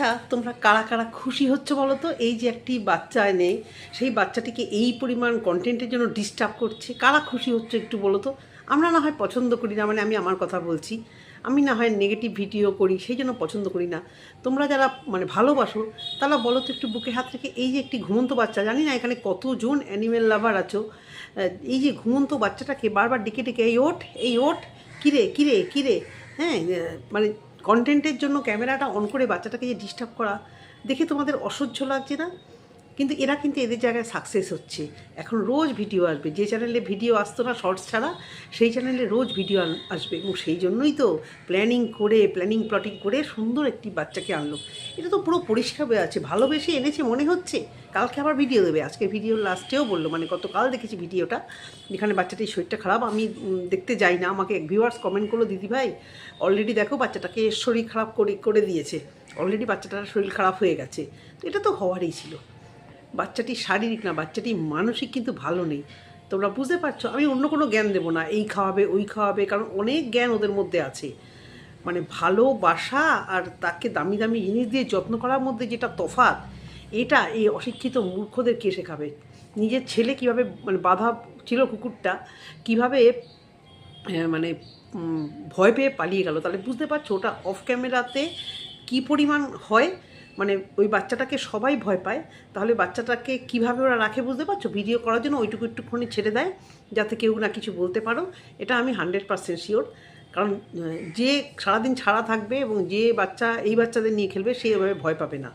আচ্ছা তোমরা কারা কারা খুশি হচ্ছে বলো তো? এই যে একটি বাচ্চা নেই সেই বাচ্চাটিকে এই পরিমাণ কন্টেন্টের জন্য ডিস্টার্ব করছে। কারা খুশি হচ্ছে একটু বলো তো? আমরা না হয় পছন্দ করি না মানে আমি আমার কথা বলছি। আমি না হয় নেগেটিভ ভিডিও করি, সেই জন্য পছন্দ করি না। তোমরা যারা মানে ভালোবাসো, তারা বলো তো একটু বুকে হাত রেখে, এই যে একটি ঘুমন্ত বাচ্চা, জানি না এখানে কতজন অ্যানিমেল লাভার আছো এই যে ঘুমন্ত বাচ্চাটাকে বারবার ডেকে ডেকে, এই ওঠ এই ওঠ, কিরে কিরে কিরে? হ্যাঁ মানে কন্টেন্টের জন্য ক্যামেরাটা অন করে বাচ্চাটাকে যে ডিস্টার্ব করা, দেখে তোমাদের অসহ্য লাগছে না? কিন্তু এরা কিন্তু এদের জায়গায় সাকসেস হচ্ছে। এখন রোজ ভিডিও আসবে। যে চ্যানেলে ভিডিও আসতো না শর্টস ছাড়া, সেই চ্যানেলে রোজ ভিডিও আসবে। এবং সেই জন্যই তো প্ল্যানিং করে প্ল্যানিং প্লটিং করে সুন্দর একটি বাচ্চাকে আনলো। এটা তো পুরো পরিষ্কার হয়ে আছে। ভালোবেসে এনেছে মনে হচ্ছে? কালকে আবার ভিডিও দেবে। আজকে ভিডিও লাস্টেও বলল মানে গতকাল দেখেছি ভিডিওটা যেখানে বাচ্চাটির শরীরটা খারাপ, আমি দেখতে যাই না। আমাকে এক ভিউয়ার্স কমেন্ট করল দিদি ভাই অলরেডি দেখো বাচ্চাটাকে শরীর খারাপ করে করে দিয়েছে। অলরেডি বাচ্চাটার শরীর খারাপ হয়ে গেছে। তো এটা তো হওয়ারই ছিল। বাচ্চাটি শারীরিক না, বাচ্চাটি মানসিক কিন্তু ভালো নেই। তোমরা বুঝতে পারছ, আমি অন্য কোনো জ্ঞান দেবো না। এই খাওয়াবে, ওই খাওয়াবে, কারণ অনেক জ্ঞান ওদের মধ্যে আছে। মানে ভালোবাসা আর তাকে দামি দামি জিনিস দিয়ে যত্ন করার মধ্যে যেটা তফাৎ এটা এই অশিক্ষিত মূর্খদের কে শেখাবে? নিজের ছেলে কীভাবে মানে বাধা ছিল কুকুরটা, কীভাবে মানে ভয় পেয়ে পালিয়ে গেল? তাহলে বুঝতে পারছ ওটা অফ ক্যামেরাতে কী পরিমাণ হয়? মানে ওই বাচ্চাটাকে সবাই ভয় পায়। তাহলে বাচ্চাটাকে কীভাবে ওরা রাখে বুঝতে পারছ? ভিডিও করার জন্য ওইটুকু একটুখানি ছেড়ে দেয়, যাতে কেউ না কিছু বলতে পারো। এটা আমি হান্ড্রেড পার্সেন্ট শিওর কারণ যে সারাদিন ছাড়া থাকবে এবং যে বাচ্চা, এই বাচ্চাদের নিয়ে খেলবে, সে এভাবে ভয় পাবে না।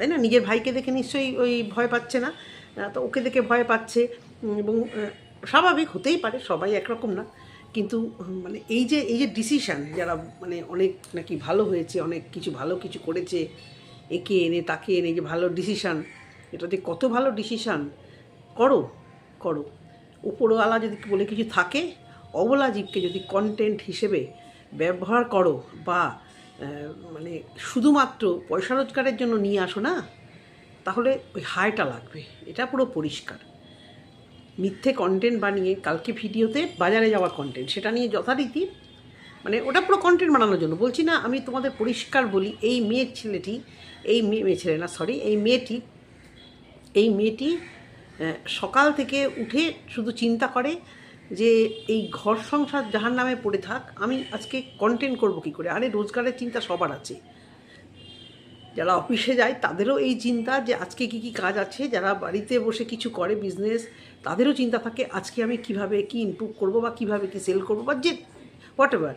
তাই না? নিজের ভাইকে দেখে নিশ্চয়ই ওই ভয় পাচ্ছে না। তো ওকে দেখে ভয় পাচ্ছে। এবং স্বাভাবিক হতেই পারে, সবাই একরকম না। কিন্তু মানে এই যে এই যে ডিসিশান যারা মানে অনেক নাকি ভালো হয়েছে, অনেক কিছু ভালো কিছু করেছে, একে এনে, তাকে এনে যে ভালো ডিসিশান এটাতে কত ভালো ডিসিশান করো করো। উপরওয়ালা যদি বলে কিছু থাকে, অবলা জীবকে যদি কন্টেন্ট হিসেবে ব্যবহার করো বা মানে শুধুমাত্র পয়সা রোজগারের জন্য নিয়ে আসো না, তাহলে ওই হাইটা লাগবে। এটা পুরো পরিষ্কার। মিথ্যে কন্টেন্ট বানিয়ে কালকে ভিডিওতে বাজারে যাওয়ার কন্টেন্ট সেটা নিয়ে যথারীতি মানে ওটা পুরো কন্টেন্ট বানানোর জন্য। বলছি না, আমি তোমাদের পরিষ্কার বলি, এই মেয়ের ছেলেটি, এই মেয়ে মেয়ে ছেলে না সরি এই মেয়েটি এই মেয়েটি সকাল থেকে উঠে শুধু চিন্তা করে যে এই ঘর সংসার যাহার নামে পড়ে থাক, আমি আজকে কন্টেন্ট করব কী করে? আরে, রোজগারের চিন্তা সবার আছে। যারা অফিসে যায়, তাদেরও এই চিন্তা যে আজকে কি কি কাজ আছে। যারা বাড়িতে বসে কিছু করে বিজনেস তাদেরও চিন্তা থাকে, আজকে আমি কীভাবে কি ইমপ্রুভ করব বা কীভাবে কি সেল করব বা যে হোয়াট এভার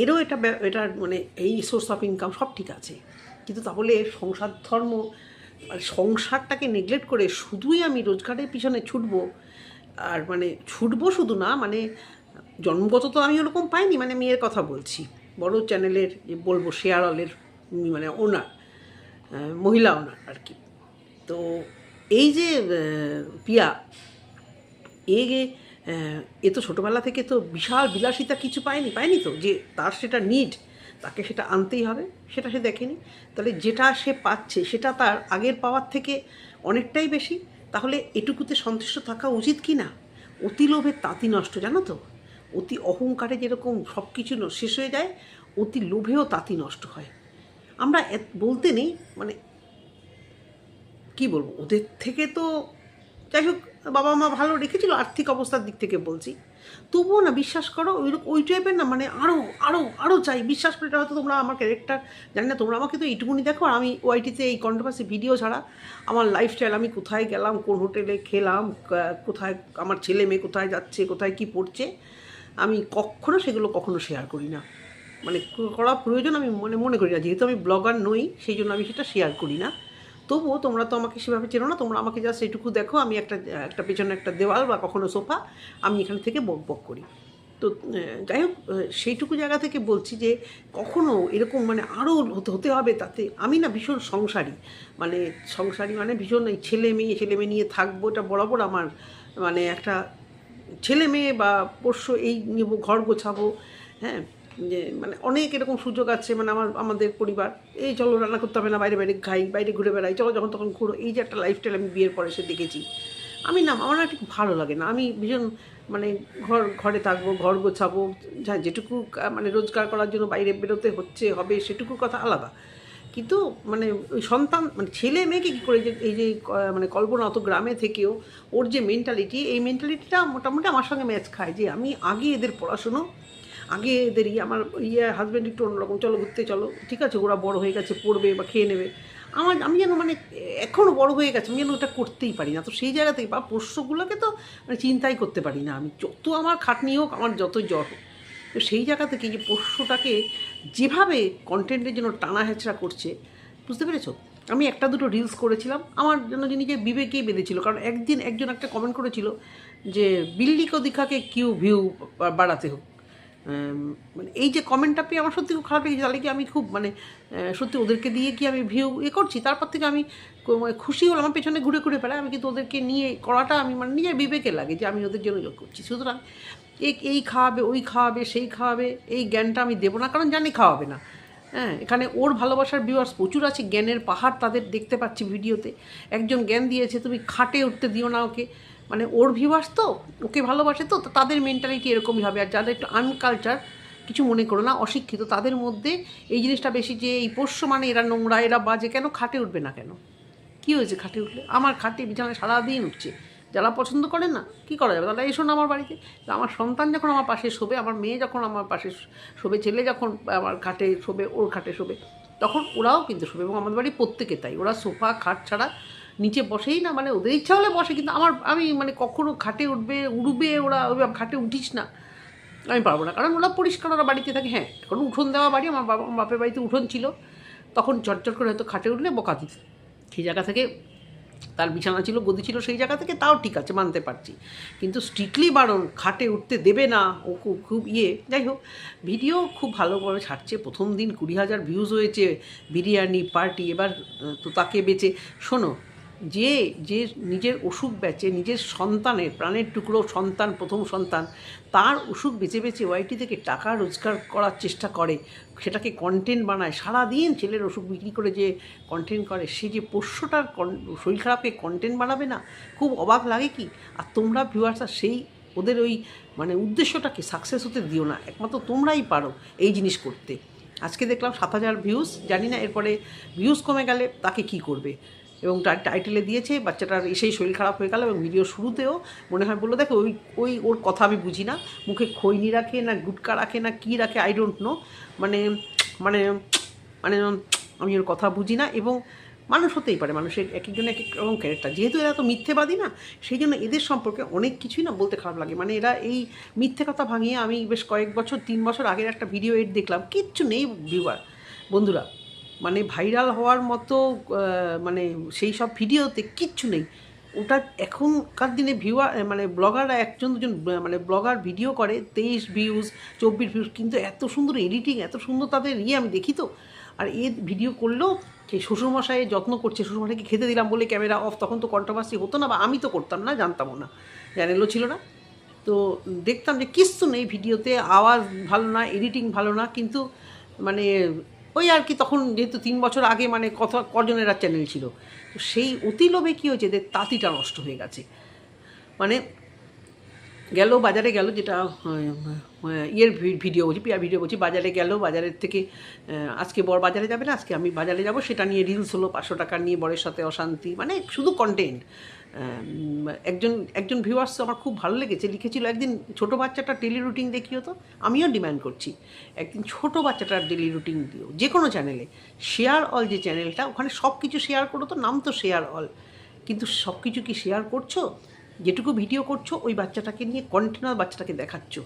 এরও এটা এটা মানে এই সোর্স অফ ইনকাম সব ঠিক আছে। কিন্তু তাহলে সংসার ধর্ম মানে সংসারটাকে নেগলেক্ট করে শুধুই আমি রোজগারের পিছনে ছুটবো? আর মানে ছুটবো শুধু না মানে জন্মগত তো আমি ওরকম পাইনি মানে মেয়ের কথা বলছি। বড় চ্যানেলের যে বলব, শেয়ার অলের মানে ওনার মহিলা ওনার আর কি। তো এই যে পিয়া, এ এ তো ছোটোবেলা থেকে তো বিশাল বিলাসিতা কিছু পায়নি পায়নি তো? যে তার সেটা নিড তাকে সেটা আনতেই হবে, সেটা সে দেখেনি। তাহলে যেটা সে পাচ্ছে, সেটা তার আগের পাওয়ার থেকে অনেকটাই বেশি। তাহলে এটুকুতে সন্তুষ্ট থাকা উচিত কি না? অতি লোভের তাঁতি নষ্ট, জানো তো? অতি অহংকারে যেরকম সব কিছু শেষ হয়ে যায়, অতি লোভেও তাঁতি নষ্ট হয়। আমরা বলতে নেই মানে কি বলব, ওদের থেকে তো যাই হোক বাবা মা ভালো রেখেছিল, আর্থিক অবস্থার দিক থেকে বলছি। তবুও না বিশ্বাস করো ওই ওই টাইপের না মানে আরও আরও আরও চাই। বিশ্বাস করে এটা হয়তো তোমরা আমার ক্যারেক্টার জানি না, তোমরা আমাকে তো এইটুকুনি দেখো আমি ওয়াইটিতে এই কন্ট্রোভার্সি ভিডিও ছাড়া আমার লাইফস্টাইল আমি কোথায় গেলাম, কোন হোটেলে খেলাম কোথায় আমার ছেলে মেয়ে কোথায় যাচ্ছে, কোথায় কি পড়ছে, আমি কখনো সেগুলো কখনো শেয়ার করি না। মানে করা প্রয়োজন আমি মনে মনে করি না, যেহেতু আমি ব্লগার নই, সেই জন্য আমি সেটা শেয়ার করি না। তবুও তোমরা তো আমাকে সেভাবে চেনো না, তোমরা আমাকে জাস্ট এটুকু দেখো, আমি একটা একটা পেছনে একটা দেওয়াল বা কখনো সোফা, আমি এখান থেকে বক বক করি। তো যাই হোক সেইটুকু জায়গা থেকে বলছি যে কখনো এরকম মানে আরও হতে হতে হবে তাতে। আমি না ভীষণ সংসারী। মানে সংসারী মানে ভীষণ এই ছেলে মেয়ে ছেলে মেয়ে নিয়ে থাকব, এটা বরাবর আমার মানে একটা ছেলে মেয়ে বা পোষ্য এই নেব ঘর গোছাবো হ্যাঁ? যে মানে অনেক এরকম সুযোগ আছে মানে আমার, আমাদের পরিবার। এই চলো রান্না করতে হবে না, বাইরে বাইরে খাই, বাইরে ঘুরে বেড়াই, চলো যখন তখন ঘুরো। এই যে একটা লাইফস্টাইল আমি বিয়ের পরে সে দেখেছি। আমি না, আমার না ঠিক ভালো লাগে না। আমি ভীষণ মানে ঘর, ঘরে থাকব, ঘর গোছাবো, যা যেটুকু মানে রোজগার করার জন্য বাইরে বেরোতে হচ্ছে, হবে সেটুকুর কথা আলাদা। কিন্তু মানে ওই সন্তান মানে ছেলে মেয়েকে কী করে যে, এই যে মানে কল্পনা অত গ্রামে থেকেও ওর যে মেন্টালিটি এই মেন্টালিটিটা মোটামুটি আমার সঙ্গে ম্যাচ খায় যে আমি আগে এদের পড়াশুনো আগে এদের ইয়ে আমার ইয়ে হাজব্যান্ড একটু অন্যরকম, চলো ঘুরতে চলো। ঠিক আছে, ওরা বড় হয়ে গেছে, পড়বে বা খেয়ে নেবে। আমার, আমি যেন মানে এখনও বড় হয়ে গেছে, আমি যেন ওটা করতেই পারি না। তো সেই জায়গা থেকে বা পোষ্যগুলোকে তো মানে চিন্তাই করতে পারি না আমি। যত আমার খাটনি হোক, আমার যত জ্বর হোক। তো সেই জায়গা থেকে যে পোষ্যটাকে যেভাবে কন্টেন্টের জন্য টানা হেঁচড়া করছে, বুঝতে পেরেছ? আমি একটা দুটো রিলস করেছিলাম। আমার জন্য যে নিজের বিবেকেই বেঁধেছিল, কারণ একদিন একজন একটা কমেন্ট করেছিল যে, বিল্লি কো কিউ ভিউ বাড়াতে হোক। মানে এই যে কমেন্টটা পেয়ে আমার সত্যি খুব খারাপ লেগেছে। তাহলে কি আমি খুব মানে সত্যি ওদেরকে দিয়ে কি আমি ভিউ এ করছি? তারপর থেকে আমি মানে খুশি হলাম, আমার পেছনে ঘুরে ঘুরে বেড়াই আমি কিন্তু ওদেরকে নিয়ে করাটা আমি মানে নিজের বিবেকে লাগে যে আমি ওদের জন্য যোগ করছি। সুতরাং এই খাওয়াবে, ওই খাওয়াবে, সেই খাওয়াবে, এই জ্ঞানটা আমি দেবো না। কারণ জানি খাওয়াবে না। হ্যাঁ এখানে ওর ভালোবাসার ভিউয়ার্স প্রচুর আছে। জ্ঞানের পাহাড় তাদের দেখতে পাচ্ছি ভিডিওতে। একজন জ্ঞান দিয়েছে, তুমি খাটে উঠতে দিও না ওকে। মানে ওর ভিউয়ার্স তো, ওকে ভালোবাসে তো তাদের মেন্টালিটি এরকমই হবে। আর যাদের একটু আনকালচার কিছু মনে করো না, অশিক্ষিত, তাদের মধ্যে এই জিনিসটা বেশি যে এই পোষ্য মানে এরা নোংরা, এরা বাজে, কেন খাটে উঠবে না কেন? কী হয়েছে খাটে উঠলে? আমার খাটে বিছানায় সারাদিন উঠছে। যারা পছন্দ করে না, কি করা যাবে? তাহলে এসো না আমার বাড়িতে। আমার সন্তান যখন আমার পাশে শোবে, আমার মেয়ে যখন আমার পাশে শোবে, ছেলে যখন আমার খাটে শোবে, ওর খাটে শোবে, তখন ওরাও কিন্তু শোবে। এবং আমাদের বাড়ি প্রত্যেকে তাই। ওরা সোফা, খাট ছাড়া নিচে বসেই না মানে ওদের ইচ্ছা হলে বসে, কিন্তু আমার, আমি মানে কখনো খাটে উঠবে, উড়বে ওরা ওই খাটে উঠিস না। আমি পারব না, কারণ ওরা পরিষ্কার, ওরা বাড়িতে থাকে হ্যাঁ। এখন উঠোন দেওয়া বাড়ি, আমার বাবা বাপের বাড়িতে উঠোন ছিল। তখন চটচট করে হয়তো খাটে উঠলে বকা দিত। সেই জায়গা থেকে তার বিছানা ছিল, গদি ছিল, সেই জায়গা থেকে তাও ঠিক আছে, মানতে পারছি। কিন্তু স্ট্রিক্টলি বারণ, খাটে উঠতে দেবে না, ও খুব খুব ইয়ে। যাই হোক, ভিডিও খুব ভালোভাবে ছাড়ছে, প্রথম দিন কুড়ি হাজার ভিউজ হয়েছে, বিরিয়ানি পার্টি এবার তো তাকে বেচে। শোনো যে যে নিজের অসুখ বেচে, নিজের সন্তানের, প্রাণের টুকরো সন্তান, প্রথম সন্তান, তার অসুখ বেছে বেছে ওয়াইটি থেকে টাকা রোজগার করার চেষ্টা করে, সেটাকে কন্টেন্ট বানায়, সারাদিন ছেলের ওষুধ বিক্রি করে যে কন্টেন্ট করে, সে যে পোষ্যটার শরীর খারাপে কন্টেন্ট বানাবে না, খুব অবাক লাগে কি? আর তোমরা ভিউয়ার্সরা সেই, ওদের ওই মানে উদ্দেশ্যটাকে সাকসেস হতে দিও না, একমাত্র তোমরাই পারো এই জিনিস করতে। আজকে দেখলাম সাত হাজার ভিউজ জানি না এরপরে ভিউজ কমে গেলে তাকে কি করবে? এবং টাইটেলে দিয়েছে, বাচ্চাটার এসেই শরীর খারাপ হয়ে গেল এবং ভিডিও শুরুতেও মনে হয় বলল, দেখো, ওই ওই ওর কথা আমি বুঝি না। মুখে খৈনি রাখে না, গুটকা রাখে না, কী রাখে আই ডোন্ট নো মানে মানে মানে আমি ওর কথা বুঝি না এবং মানুষ হতেই পারে, মানুষের এক একজন এক এক রকম ক্যারেক্টার যেহেতু এরা তো মিথ্যেবাদী না, সেই জন্য এদের সম্পর্কে অনেক কিছুই না বলতে খারাপ লাগে। মানে এরা এই মিথ্যে কথা ভাঙিয়ে আমি বেশ কয়েক বছর, তিন বছর আগের একটা ভিডিও এড দেখলাম, কিচ্ছু নেই ভিউয়ার বন্ধুরা। মানে ভাইরাল হওয়ার মতো মানে সেই সব ভিডিওতে কিচ্ছু নেই। ওটা এখনকার দিনে ভিউয়ার মানে ব্লগাররা একজন দুজন মানে ব্লগার ভিডিও করে, তেইশ ভিউজ চব্বিশ ভিউজ কিন্তু এত সুন্দর এডিটিং এত সুন্দর তাদের ইয়ে আমি দেখি তো। আর এ ভিডিও করলেও সেই শ্বশুরমশাই যত্ন করছে, শ্বশুরমশাইকে খেতে দিলাম বলে ক্যামেরা অফ তখন তো কন্ট্রোভার্সি হতো না বা আমি তো করতাম না, জানতামও না। চ্যানেলও ছিল না। তো দেখতাম যে, কিচ্ছু নেই ভিডিওতে আওয়াজ ভালো না এডিটিং ভালো না, কিন্তু মানে ওই আর কি তখন যেহেতু তিন বছর আগে মানে কত কজনের আর চ্যানেল ছিল, তো সেই অতিলোভে কী হয়েছে এদের তাঁতিটা নষ্ট হয়ে গেছে? মানে গেল, বাজারে গেল যেটা ইয়ের ভিডিও বলছি পিয়া ভিডিও বলছি, বাজারে গেল, বাজারের থেকে আজকে বর বাজারে যাবে না, আজকে আমি বাজারে যাব, সেটা নিয়ে রিলস হলো, পাঁচশো টাকা নিয়ে বরের সাথে অশান্তি মানে শুধু কন্টেন্ট একজন একজন ভিউয়ার্স আমার খুব ভালো লেগেছে, লিখেছিল একদিন, ছোট বাচ্চাটা ডেলি রুটিন দেখিও তো? আমিও ডিমান্ড করছি, একদিন ছোট বাচ্চাটার ডেলি রুটিন দিও। যে কোনো চ্যানেলে শেয়ার অল যে চ্যানেলটা ওখানে সব কিছু শেয়ার করো তো, নাম তো শেয়ার অল কিন্তু সব কিছু কি শেয়ার করছ? যেটুকু ভিডিও করছ, ওই বাচ্চাটাকে নিয়ে কন্টেনার বাচ্চাটাকে দেখাচ্ছ।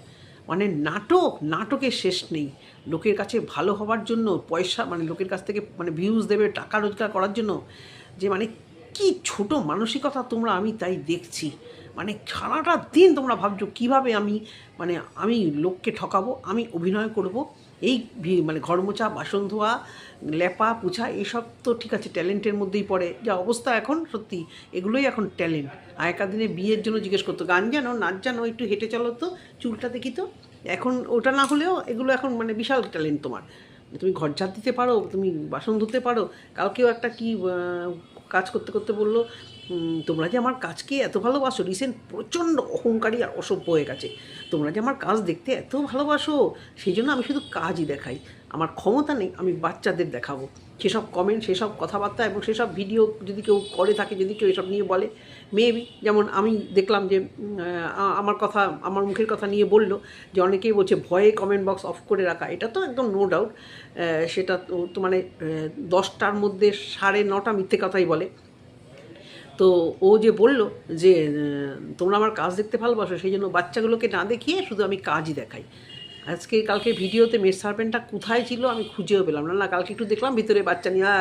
মানে নাটক, নাটকের শেষ নেই। লোকের কাছে ভালো হওয়ার জন্য, পয়সা মানে লোকের কাছ থেকে মানে ভিউজ দেবে, টাকা রোজগার করার জন্য, যে মানে কি ছোট মানসিকতা তোমরা আমি তাই দেখছি। মানে সারাটা দিন তোমরা ভাবছ, কীভাবে আমি মানে আমি লোককে ঠকাবো, আমি অভিনয় করব এই মানে ঘর মোছা বাসন ধোয়া লেপা, পুছা এইসব তো ঠিক আছে, ট্যালেন্টের মধ্যেই পড়ে। যা অবস্থা এখন, সত্যি, এগুলোই এখন ট্যালেন্ট। আগেকার দিনে বিয়ের জন্য জিজ্ঞেস করতো, গান জানো, নাচ জানো, একটু হেঁটে চলো তো, চুলটা দেখি তো? এখন ওটা না হলেও এগুলো এখন মানে বিশাল ট্যালেন্ট তোমার। তুমি ঘর ঝাড় দিতে পারো, তুমি বাসন ধুতে পারো। কালকেও একটা কি কাজ করতে করতে বলল তোমরা যে আমার কাজকে এত ভালোবাসো, রিসেন্ট প্রচণ্ড অহংকারী আর অসভ্য হয়ে গেছে। তোমরা যে আমার কাজ দেখতে এত ভালোবাসো, সেই জন্য আমি শুধু কাজই দেখাই। আমার ক্ষমতা নেই, আমি বাচ্চাদের দেখাবো। সেসব কমেন্ট সেসব কথাবার্তা এবং সেসব ভিডিও যদি কেউ করে থাকে, যদি কেউ এসব নিয়ে বলে মেবি যেমন আমি দেখলাম যে আমার কথা, আমার মুখের কথা নিয়ে বলল যে অনেকেই বলছে, ভয়ে কমেন্ট বক্স অফ করে রাখা। এটা তো একদম নো ডাউট সেটা তো মানে দশটার মধ্যে সাড়ে নটা মিথ্যে কথাই বলে। তো ও যে বলল যে তোমরা আমার কাজ দেখতে ভালোবাসো, সেই জন্য বাচ্চাগুলোকে না দেখিয়ে শুধু আমি কাজই দেখাই। আজকে কালকে ভিডিওতে মেস সার্পেন্টটা কোথায় ছিল আমি খুঁজেও পেলাম না। না, কালকে একটু দেখলাম ভিতরে বাচ্চা নিয়ে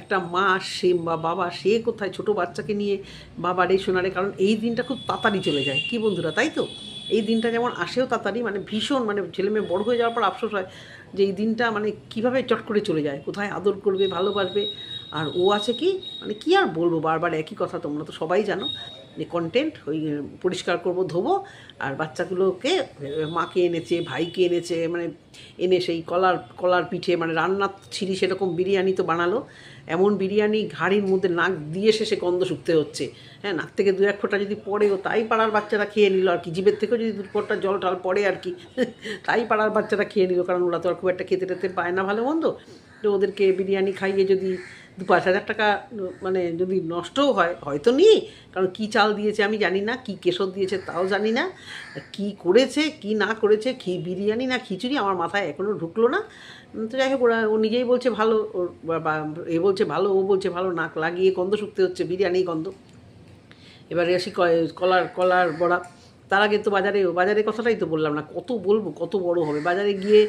একটা মা, সে বা বাবা, সে কোথায়? ছোট বাচ্চাকে নিয়ে বাবার এই সোনারে কারণ এই দিনটা খুব তাড়াতাড়ি চলে যায়। কি বন্ধুরা, তাই তো? এই দিনটা যেমন আসেও তাড়াতাড়ি মানে ভীষণ মানে ছেলে মেয়ে বড় হয়ে যাওয়ার পর আফসোস হয় যে, এই দিনটা মানে কীভাবে চট করে চলে যায়। কোথায় আদর করবে, ভালোবাসবে আর ও আছে কি মানে কি আর বলব, বারবার একই কথা তোমরা তো সবাই জানো। যে কন্টেন্ট ওই পরিষ্কার করব, ধোবো, আর বাচ্চাগুলোকে মাকে এনেছে, ভাইকে এনেছে মানে এনে সেই কলার কলার পিঠে মানে রান্নার ছিঁড়ি সেরকম বিরিয়ানি তো বানালো। এমন বিরিয়ানি ঘাড়ির মধ্যে নাক দিয়ে শেষে গন্ধ শুকতে হচ্ছে। হ্যাঁ নাক থেকে দু এক ফোঁটা যদি পড়েও তাই পাড়ার বাচ্চারা খেয়ে নিল আর কি, জিভের থেকেও যদি দু ফোঁটা জল টল পড়ে আর কি, তাই পাড়ার বাচ্চারা খেয়ে নিল। কারণ ওরা তো আর খুব একটা খেতে টেতে পায় না ভালো মন্দ। তো ওদেরকে বিরিয়ানি খাইয়ে যদি দু পাঁচ হাজার টাকা মানে যদি নষ্টও হয়, হয়তো নিই। কারণ কি চাল দিয়েছে আমি জানি না, কি কেশর দিয়েছে তাও জানি না, কি করেছে, কি না করেছে, কি বিরিয়ানি না খিচুড়ি আমার মাথায় এখনও ঢুকলো না। তো যাই হোক, ওরা, ও নিজেই বলছে ভালো, ওর এ বলছে ভালো, ও বলছে ভালো, নাক লাগিয়ে গন্ধ শুকতে হচ্ছে বিরিয়ানি গন্ধ। এবারে আসি কলার কলার বড়া। তার আগে তো বাজারে, বাজারের কথাটাই তো বললাম না, কত বলব, কত বড় হবে। বাজারে গিয়ে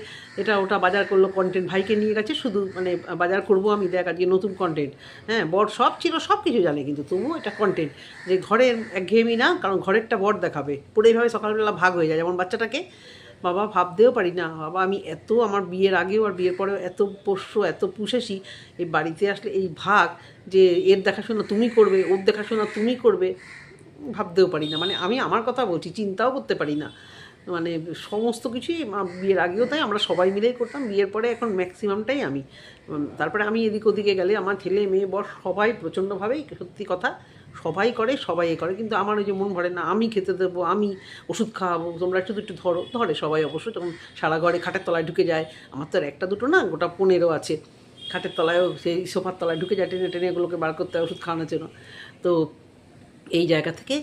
এটা ওটা বাজার করল কন্টেন্ট ভাইকে নিয়ে গেছে, শুধু মানে বাজার করব আমি, দেখ আজকে নতুন কন্টেন্ট হ্যাঁ বর সব ছিল, সব কিছু জানে, কিন্তু তবুও এটা কন্টেন্ট যে ঘরের একঘেয়েমি না, কারণ ঘরেরটা বর দেখাবে। পুরো এইভাবে সকালবেলা ভাগ হয়ে যায়, যেমন বাচ্চাটাকে, বাবা ভাবতেও পারি না, বাবা আমি এত আমার বিয়ের আগেও আর বিয়ের পরেও এত পোষ্য, এত পুষেছি, এই বাড়িতে আসলে এই ভাগ, যে এর দেখাশোনা তুমি করবে, ওর দেখাশোনা তুমি করবে ভাবতেও পারি না। মানে আমি আমার কথা বলছি, চিন্তাও করতে পারি না। মানে সমস্ত কিছুই বিয়ের আগেও তাই, আমরা সবাই মিলেই করতাম। বিয়ের পরে এখন ম্যাক্সিমামটাই আমি। তারপরে আমি এদিক ওদিকে গেলে, আমার ছেলে, মেয়ে, বর সবাই প্রচণ্ডভাবেই সত্যি কথা সবাই করে সবাই করে। কিন্তু আমার ওই যে মন ভরে না, আমি খেতে দেবো, আমি ওষুধ খাওয়াবো, তোমরা একটু একটু ধরো, ধরে সবাই অবশ্য। যখন সারা ঘরে খাটের তলায় ঢুকে যায়, আমার তো আর একটা দুটো না, গোটা পনেরো আছে। খাটের তলায়ও সেই সোফার তলায় ঢুকে যায়, টেনে টেনে এগুলোকে বার করতে হয়, ওষুধ খাওয়ানোর জন্য। তো এই জায়গা থেকে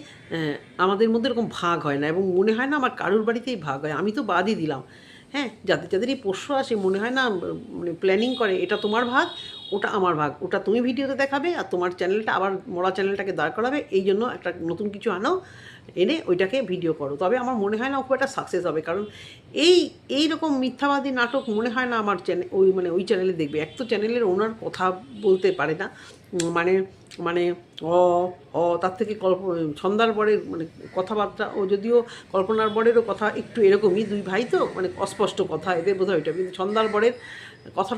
আমাদের মধ্যে এরকম ভাগ হয় না এবং মনে হয় না আমার কারোর বাড়িতেই ভাগ হয়। আমি তো বাদই দিলাম। হ্যাঁ যাদের যাদের এই পোষ্য আসে, মনে হয় না মানে প্ল্যানিং করে, এটা তোমার ভাগ ওটা আমার ভাগ, ওটা তুমি ভিডিওতে দেখাবে আর তোমার চ্যানেলটা, আবার মরা চ্যানেলটাকে দাঁড় করাবে, এই জন্য একটা নতুন কিছু আনো এনে ওইটাকে ভিডিও করো। তবে আমার মনে হয় না খুব একটা সাকসেস হবে, কারণ এই এই রকম মিথ্যাবাদী নাটক মনে হয় না আমার চ্যানেল ওই মানে ওই চ্যানেলে দেখবে। এক তো চ্যানেলের ওনার কথা বলতে পারে না মানে মানে অ অ, তার থেকে কল্প, ছন্দার বরের মানে কথাবার্তা, ও যদিও কল্পনার বরেরও কথা একটু এরকমই, দুই ভাই তো মানে অস্পষ্ট কথা, এদের বোধ হয় ওইটা, কিন্তু ছন্দার বরের কথা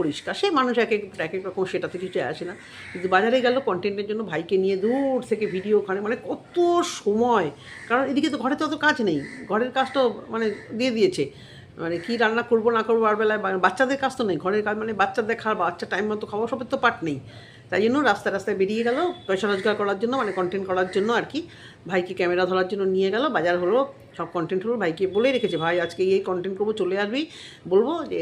পরিষ্কার। সেই মানুষ এক এক এক এক রকম সেটাতে কিছু আসে না। কিন্তু বাজারে গেল কন্টেন্টের জন্য ভাইকে নিয়ে দূর থেকে ভিডিও ওখানে মানে কত সময়। কারণ এদিকে তো ঘরে তো অত কাজ নেই। ঘরের কাজ তো মানে দিয়ে দিয়েছে। মানে কী রান্না করব না করব, আর বেলায় বাচ্চাদের কাজ তো নেই। ঘরের কাজ মানে বাচ্চা দেখার বাচ্চা টাইম মতো খাওয়া, সবের তো পাট নেই। তাই জন্য রাস্তায় রাস্তায় বেরিয়ে গেল, পয়সা রোজগার করার জন্য মানে কন্টেন্ট করার জন্য আর কি। ভাইকে ক্যামেরা ধরার জন্য নিয়ে গেল, বাজার হলো, সব কন্টেন্ট হলো ভাইকে বলে রেখেছে, ভাই, আজকে এই কন্টেন্ট করব, চলে আসবি। বলব যে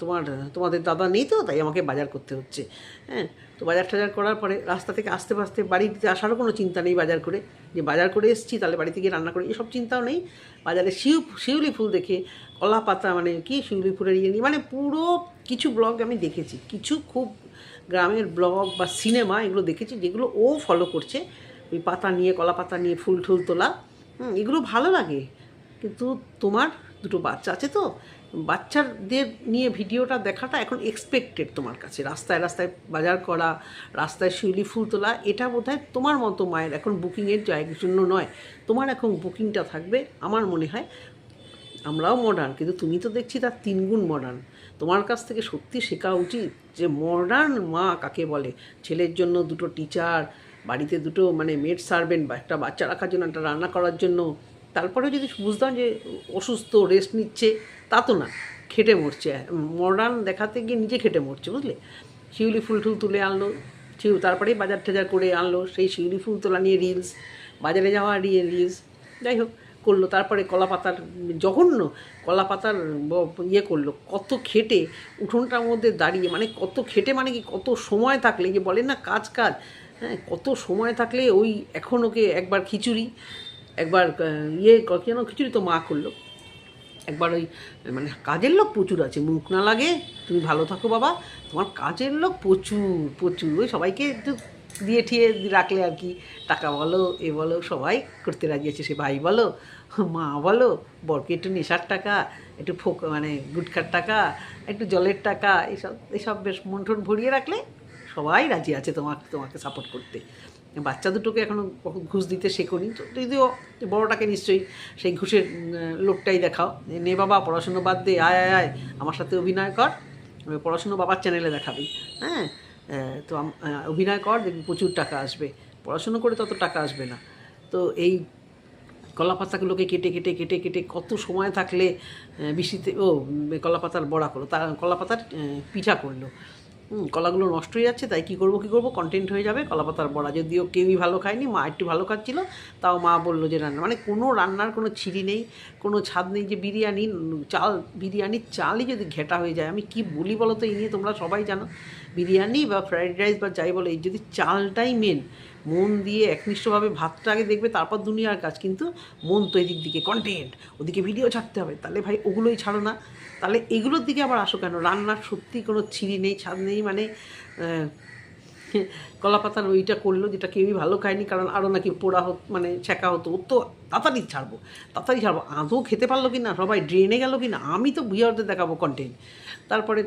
তোমার, তোমাদের দাদা নেই তো, তাই আমাকে বাজার করতে হচ্ছে। হ্যাঁ তো বাজার টাজার করার পরে রাস্তা থেকে আসতে আসতে বাড়িতে আসারও কোনো চিন্তা নেই বাজার করে। যে বাজার করে এসেছি, তাহলে বাড়িতে গিয়ে রান্না করি, এসব চিন্তাও নেই। বাজারে শিউ, শিউলি ফুল দেখে কলা পাতা মানে কি, শিউলি ফুলের ইয়ে নিয়ে মানে পুরো কিছু ব্লগ আমি দেখেছি। কিছু খুব গ্রামের ব্লগ বা সিনেমা এগুলো দেখেছি যেগুলো ও ফলো করছে। ওই পাতা নিয়ে কলা পাতা নিয়ে ফুল টুল তোলা। হুম, এগুলো ভালো লাগে। কিন্তু তোমার দুটো বাচ্চা আছে তো বাচ্চাদের নিয়ে ভিডিওটা দেখাটা এখন এক্সপেক্টেড তোমার কাছে। রাস্তায় রাস্তায় বাজার করা রাস্তায় শিউলি ফুল তোলা এটা বোধহয় তোমার মতো মায়ের এখন বুকিংয়ের জায়গার জন্য নয়। তোমার এখন বুকিংটা থাকবে আমার মনে হয়। আমরাও মডার্ন কিন্তু তুমি তো দেখছি তার তিনগুণ মডার্ন তোমার কাছ থেকে সত্যি শেখা উচিত যে মডার্ন মা কাকে বলে? ছেলের জন্য দুটো টিচার বাড়িতে দুটো মানে মেড সার্ভেন্ট বা একটা বাচ্চা রাখার জন্য, একটা রান্না করার জন্য। তারপরে যদি বুঝতাম যে অসুস্থ রেস্ট নিচ্ছে, তা তো না, খেটে মরছে। মডার্ন দেখাতে গিয়ে নিজে খেটে মরছে, বুঝলে? শিউলি ফুল টুল তুলে আনলো ঠিক তারপরেই বাজার টাজার করে আনলো, সেই শিউলি ফুল তোলা নিয়ে রিলস বাজারে যাওয়া নিয়ে রিলস যাই হোক করল, তারপরে কলা পাতার জঘন্য কলা পাতার ব- ইয়ে করল, কত খেটে উঠোনটার মধ্যে দাঁড়িয়ে মানে কত খেটে মানে কি কত সময় থাকলে যে বলে না কাজ কাজ হ্যাঁ কত সময় থাকলে ওই এখন ওকে একবার খিচুড়ি, একবার ইয়ে কেন খিচুড়ি তো মা করল, একবার ওই মানে কাজের লোক প্রচুর আছে, মুখ না লাগে, তুমি ভালো থাকো বাবা, তোমার কাজের লোক প্রচুর প্রচুর, ওই সবাইকে একটু দিয়ে ঠিয়ে রাখলে আর কি। টাকা বলো, এ বলো, সবাই করতে রাজি আছে, সে ভাই বলো, মা বলো, বরকে একটু নেশার টাকা, একটু ফোক মানে গুটখার টাকা, একটু জলের টাকা, এসব এসব বেশ মন টন ভরিয়ে রাখলে সবাই রাজি আছে তোমাকে তোমাকে সাপোর্ট করতে। বাচ্চা দুটোকে এখনও ঘুষ দিতে শেখনি যদিও বড়টাকে নিশ্চয়ই সেই ঘুষের লোকটাই দেখাও। নে বাবা, পড়াশুনো বাদ দে, আয় আয় আয়, আমার সাথে অভিনয় কর পড়াশুনো বাবার চ্যানেলে দেখাবি হ্যাঁ? তো অভিনয় কর, দেখবি প্রচুর টাকা আসবে। পড়াশুনো করে তত টাকা আসবে না। তো এই কলা পাতাগুলোকে কেটে কেটে কেটে কেটে কত সময় থাকলে বৃষ্টিতে ও কলাপাতার কলা পাতার বড়া করল। তার কলা পাতার পিঠা করল। কলাগুলো নষ্ট হয়ে যাচ্ছে, তাই কী করব কী করব? কন্টেন্ট হয়ে যাবে কলা পাতার বড়া। যদিও কেউই ভালো খায়নি, মা একটু ভালো খাচ্ছিল, তাও মা বলল যে রান্না। মানে কোনো রান্নার কোনো ছিরি নেই, কোনো ছাদ নেই যে বিরিয়ানি, চাল, বিরিয়ানির চালই যদি ঘেটা হয়ে যায়, আমি কি বলি বলো তো, এই নিয়ে তোমরা সবাই জানো। বিরিয়ানি বা ফ্রাইড রাইস বা যাই বলো, এই যদি চালটাই মেন মন দিয়ে একনিষ্ঠভাবে ভাতটা আগে দেখবে, তারপর দুনিয়ার কাজ। কিন্তু মন তো এদিক দিকে কন্টেন্ট ওদিকে ভিডিও ছাড়তে হবে। তাহলে ভাই ওগুলোই ছাড়ো না। তাহলে এগুলোর দিকে আবার আসো কেন? রান্নার সত্যি কোনো ছিঁড়ি নেই, ছাদ নেই মানে কলা পাতার ওইটা করল যেটা কেউই ভালো খায়নি, কারণ আরও নাকি পোড়া হতো মানে ছেঁকা হতো ওর তো তাড়াতাড়ি ছাড়বো তাড়াতাড়ি ছাড়বো, আদৌ খেতে পারল কি না সবাই ড্রেনে গেল কি না আমি তো ভিউয়ারদের দেখাবো কন্টেন্ট তারপরে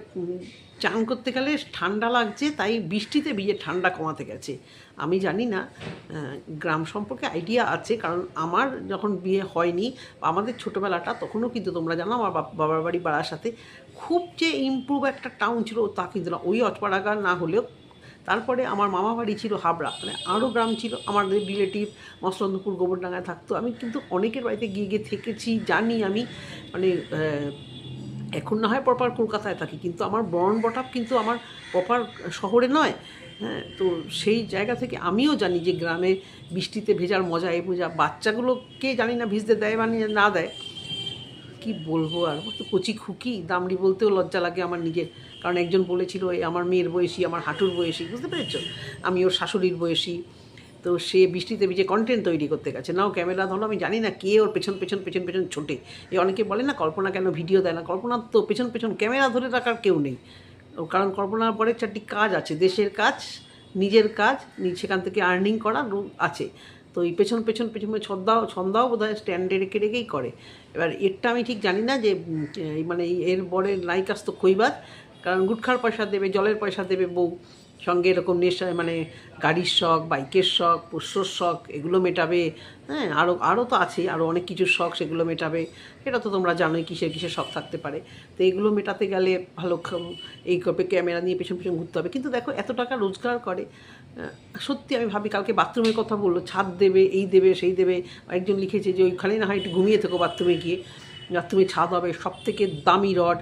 চান করতে গেলে ঠান্ডা লাগছে, তাই বৃষ্টিতে ভিজে ঠান্ডা কমাতে গেছে। আমি জানি না গ্রাম সম্পর্কে আইডিয়া আছে, কারণ আমার যখন বিয়ে হয়নি, আমাদের ছোটোবেলাটা, তখনও কিন্তু তোমরা জানো আমার বাবার বাড়ি বাড়ার সাথে খুব যে ইমপ্রুভ একটা টাউন ছিল তা কিন্তু না। ওই অচপাড়াগার না হলেও তারপরে আমার মামা বাড়ি ছিল হাবড়া মানে আরও গ্রাম ছিল, আমাদের রিলেটিভ মসলন্দপুর গোবরডাঙ্গায় থাকতো। আমি কিন্তু অনেকের বাড়িতে গিয়ে গিয়ে থেকেছি, জানি আমি মানে এখন না হয় প্রপার কলকাতায় থাকি, কিন্তু আমার বর্ন বটাপ কিন্তু আমার প্রপার শহরে নয়। হ্যাঁ তো সেই জায়গা থেকে আমিও জানি যে গ্রামে বৃষ্টিতে ভেজার মজা, এই মজা বাচ্চাগুলোকে জানি না ভিজতে দেয় বা না দেয়। কি বলব আর? আমার তো কচি খুকি, দামড়ি বলতেও লজ্জা লাগে আমার নিজের। কারণ একজন বলেছিল আমার মেয়ের বয়সী, আমার হাঁটুর বয়সী। বুঝতে পেরেছ? আমি ওর শাশুড়ির বয়সী। তো সে বৃষ্টিতে ভিজে কন্টেন্ট তৈরি করতে গেছে। নাও ক্যামেরা ধরো, আমি জানি না কে ওর পেছন পেছন পেছন পেছন ছোটে। এই অনেকে বলে না, কল্পনা কেন ভিডিও দেয় না? কল্পনার তো পেছন পেছন ক্যামেরা ধরে রাখার কেউ নেই। কারণ কল্পনার পরে চারটি কাজ আছে, দেশের কাজ, নিজের কাজ সেখান থেকে আর্নিং করা আছে। তো এই পেছন পেছন পেছন ছন্দাও ছন্দাও বোধ হয় স্ট্যান্ডে রেখে রেখেই করে। এবার এরটা আমি ঠিক জানি না যে মানে এর বরের নায়িকাস্ত কইবার কারণ গুটখার পয়সা দেবে, জলের পয়সা দেবে বউ। সঙ্গে এরকম নেশা মানে গাড়ির শখ, বাইকের শখ, পোষ্যর শখ, এগুলো মেটাবে। হ্যাঁ আরও আরও তো আছে আরও অনেক কিছুর শখ সেগুলো মেটাবে। সেটা তো তোমরা জানোই কিসের কিসের শখ থাকতে পারে। তো এগুলো মেটাতে গেলে ভালো এই কপে ক্যামেরা নিয়ে পেছন পেছন ঘুরতে হবে। কিন্তু দেখো, এত টাকা রোজগার করে সত্যি আমি ভাবি, কালকে বাথরুমের কথা বলল, ছাদ দেবে, এই দেবে, সেই দেবে। একজন লিখেছে যে ওইখানে না হয় একটু ঘুমিয়ে থেকো বাথরুমে গিয়ে। বাথরুমে ছাদ হবে সব থেকে দামি রড,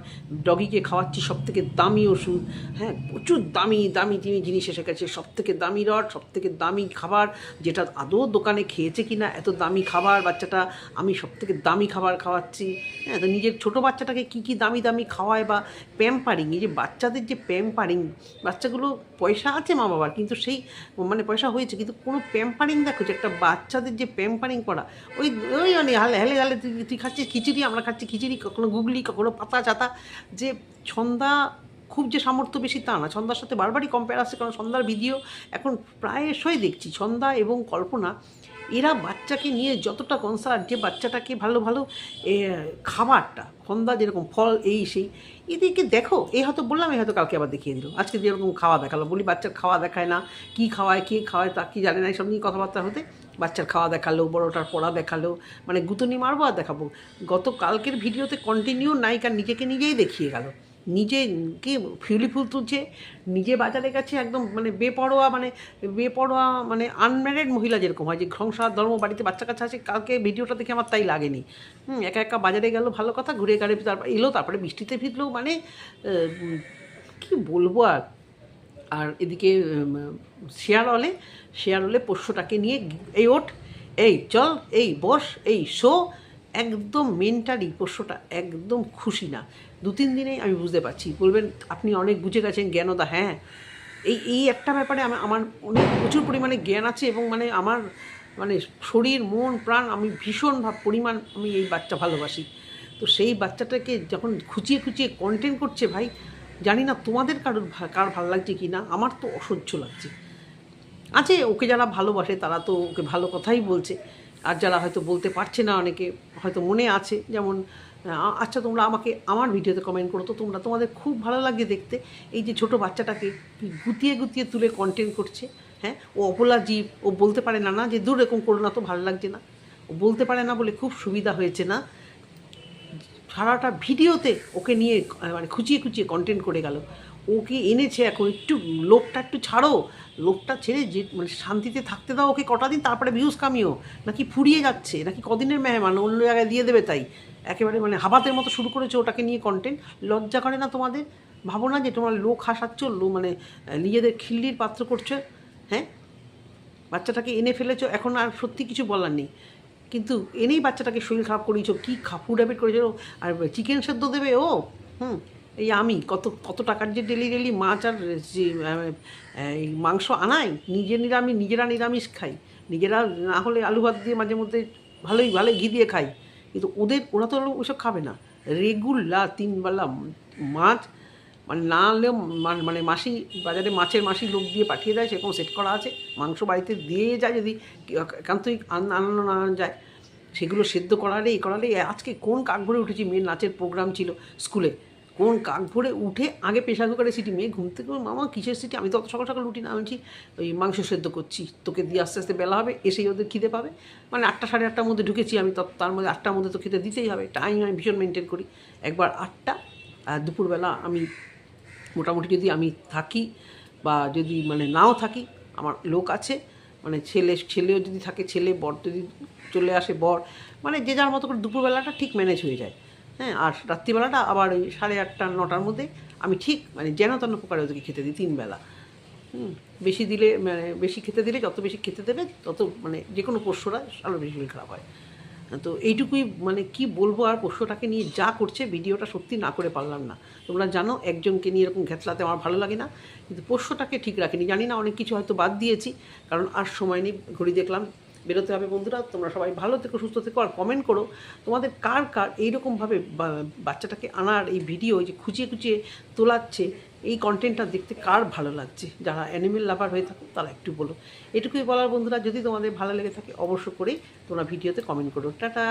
ডগিকে খাওয়াচ্ছি সব থেকে দামি ওষুধ হ্যাঁ প্রচুর দামি দামি দামি জিনিস এসে গেছে সব থেকে দামি রড সব থেকে দামি খাবার, যেটা আদৌ দোকানে খেয়েছে কি না এত দামি খাবার, বাচ্চাটা, আমি সব থেকে দামি খাবার খাওয়াচ্ছি হ্যাঁ তো নিজের ছোটো বাচ্চাটাকে কী কী দামি দামি খাওয়ায় বা প্যাম্পারিং এই যে বাচ্চাদের যে প্যাম্পারিং বাচ্চাগুলো পয়সা আছে মা বাবার, কিন্তু সেই মানে পয়সা হয়েছে, কিন্তু কোনো প্যাম্পারিং দেখো যে একটা বাচ্চাদের যে প্যাম্পারিং করা, ওই ওই মানে হালে, হেলে হেলে তুই খাচ্ছিস, খিচুড়ি খাচ্ছি খিচুড়ি, কখনো গুগলি, কখনো পাতা চাতা। যে ছন্দা খুব যে সামর্থ্য বেশি তা না। ছন্দার সাথে বারবারই কম্পেয়ার আসছে, কারণ ছন্দার ভিডিও এখন প্রায়শই দেখছি। ছন্দা এবং কল্পনা এরা বাচ্চাকে নিয়ে যতটা কনসার্ট যে বাচ্চাটাকে ভালো ভালো খাবারটা সন্ধ্যা যেরকম, ফল এই সেই, এদেরকে দেখো এই হয়তো বললাম এই হয়তো কালকে আবার দেখিয়ে দিল। আজকে যেরকম খাওয়া দেখাল, বলি বাচ্চার খাওয়া দেখায় না, কি খাওয়ায়, কে খাওয়ায়, তা কি জানে না এইসব নিয়ে কথাবার্তা হতে, বাচ্চার খাওয়া দেখাল, বড়োটার পড়া দেখাল মানে গুতনি মারবো আর দেখাবো। গত কালকের ভিডিওতে কন্টিনিউ নায়িকা নিজেকে নিজেই দেখিয়ে গেল। নিজে কি ফিউলি ফুল তুলছে, নিজে বাজারে গেছে একদম মানে বেপরোয়া মানে বেপরোয়া মানে আনম্যারিড মহিলা যেরকম হয়, যে সংসার ধর্ম, বাড়িতে বাচ্চা কাচ্চা আছে, কালকে ভিডিওটা দেখে আমার তাই লাগেনি। হুম, একা একা বাজারে গেল, ভালো কথা, ঘুরে গাড়ি তারপর এলো, তারপরে বৃষ্টিতে ভিজলো মানে কি বলব আর? আর এদিকে শেয়ার হলে শেয়ার হলে পোষ্যটাকে নিয়ে এই ওঠ, এই চল, এই বস, এই শো, একদম মেন্টালি পোষ্যটা একদম খুশি না। দু তিন দিনেই আমি বুঝতে পারছি। বলবেন, আপনি অনেক বুঝে গেছেন জ্ঞানদা হ্যাঁ। এই এই একটা ব্যাপারে আমার অনেক প্রচুর পরিমাণে জ্ঞান আছে এবং মানে আমার মানে শরীর, মন, প্রাণ, আমি ভীষণ পরিমাণ আমি এই বাচ্চা ভালোবাসি। তো সেই বাচ্চাটাকে যখন খুঁচিয়ে খুঁচিয়ে কন্টেন্ট করছে, ভাই, জানি না তোমাদের কারোর কার ভালো লাগছে কি না, আমার তো অসহ্য লাগছে। আছে, ওকে যারা ভালোবাসে তারা তো ওকে ভালো কথাই বলছে। আর যারা হয়তো বলতে পারছে না অনেকে, হয়তো মনে আছে, যেমন আচ্ছা তোমরা আমাকে আমার ভিডিওতে কমেন্ট করো। তো তোমরা, তোমাদের খুব ভালো লাগে দেখতে। এই যে ছোট বাচ্চাটাকে গুতিয়ে গুতিয়ে তুলে কন্টেন্ট করছে হ্যাঁ? ও অবলা জীব, ও বলতে পারে না না, যে দূর এরকম করো না তো ভালো লাগছে না। ও বলতে পারে না বলে খুব সুবিধা হয়েছে না। সারাটা ভিডিওতে ওকে নিয়ে মানে খুঁচিয়ে খুঁচিয়ে কন্টেন্ট করে গেল। ওকে এনেছে এখন একটু, লোকটা একটু ছাড়ো। লোকটা ছেড়ে যে মানে শান্তিতে থাকতে দাও ওকে কটা দিন, তারপরে ভিউজ কামিও নাকি ফুরিয়ে যাচ্ছে, নাকি কদিনের মেহমান, অন্য জায়গায় দিয়ে দেবে তাই? একেবারে মানে হাবাতের মতো শুরু করেছে ওটাকে নিয়ে কন্টেন্ট লজ্জা করে না তোমাদের? ভাবো না যে তোমার লোক হাসাচ্ছ মানে নিজেদের খিল্লির পাত্র করছ হ্যাঁ? বাচ্চাটাকে এনে ফেলেছো, এখন আর সত্যি কিছু বলার নেই। কিন্তু এনেই বাচ্চাটাকে শরীর খারাপ করিয়েছো, কী খা ফুড হ্যাবিট করেছ? আর চিকেন সেদ্ধ দেবে ও? হুম, এই আমি কত কত টাকার যে ডেলি ডেলি মাছ আর মাংস আনাই, নিজে নিরামিষ নিজেরা নিরামিষ খাই। নিজেরা না হলে আলু ভাত দিয়ে মাঝে মধ্যে ভালোই ভালোই ঘি দিয়ে খাই। কিন্তু ওদের, ওরা তো ওইসব খাবে না। রেগুলার তিনবেলা মাছ মানে না মা- মানে মাসি, বাজারে মাছের মাসি লোক দিয়ে পাঠিয়ে দেয়, সেরকম সেট করা আছে। মাংস বাড়িতে দিয়ে যায় যদি একান্তই তুই আনানো না যায়। সেগুলো সেদ্ধ করালে এই করালে আজকে কোন কাক ভরে উঠেছি মেয়ের নাচের প্রোগ্রাম ছিল স্কুলে। কোন কাক ভরে উঠে আগে প্রেশার কুকারে সিটি মেয়ে ঘুম থেকে মামা, কিসের সিটি? আমি তো অত সকাল সকাল উঠি না, আমি ওই মাংস সেদ্ধ করছি, তোকে দিয়ে আস্তে আস্তে বেলা হবে, এসেই ওদের খিদে পাবে। মানে আটটা সাড়ে আটটার মধ্যে ঢুকেছি আমি, তো তার মধ্যে আটটার মধ্যে তো খেতে দিতেই হবে টাইম আমি ভীষণ মেনটেন করি। একবার আটটা, আর দুপুরবেলা আমি মোটামুটি যদি আমি থাকি বা যদি মানে নাও থাকি, আমার লোক আছে মানে ছেলে, ছেলেও যদি থাকে, ছেলে, বর যদি চলে আসে, বর মানে যে যার মতো করে দুপুরবেলাটা ঠিক ম্যানেজ হয়ে যায়। হ্যাঁ আর রাত্রিবেলাটা আবার ওই সাড়ে আটটা, নটার মধ্যে আমি ঠিক মানে যেন তেন প্রকারে ওদেরকে খেতে দিই তিনবেলা। হুম, বেশি দিলে মানে বেশি খেতে দিলে যত বেশি খেতে দেবে, তত মানে যে কোনো পোষ্যরা আরও বেশি খারাপ হয়। তো এইটুকুই মানে কি বলব আর পোষ্যটাকে নিয়ে যা করছে, ভিডিওটা সত্যি না করে পারলাম না। তোমরা জানো, একজনকে নিয়ে এরকম ঘেতলাতে আমার ভালো লাগে না। কিন্তু পোষ্যটাকে ঠিক রাখিনি। জানি না অনেক কিছু হয়তো বাদ দিয়েছি, কারণ আর সময় নেই। ঘড়ি দেখলাম বেরোতে হবে বন্ধুরা, তোমরা সবাই ভালো থেকো, সুস্থ থেকো, আর কমেন্ট করো তোমাদের কার কার এইরকমভাবে বাচ্চাটাকে আনার এই ভিডিও যে খুঁচিয়ে খুঁচিয়ে তোলাচ্ছে, এই কন্টেন্টটা দেখতে কার ভালো লাগছে? যারা অ্যানিমেল লাভার হয়ে থাকো, তারা একটু বলো। এটুকুই বলার বন্ধুরা, যদি তোমাদের ভালো লেগে থাকে অবশ্য করেই তোমরা ভিডিওতে কমেন্ট করো। টাটা!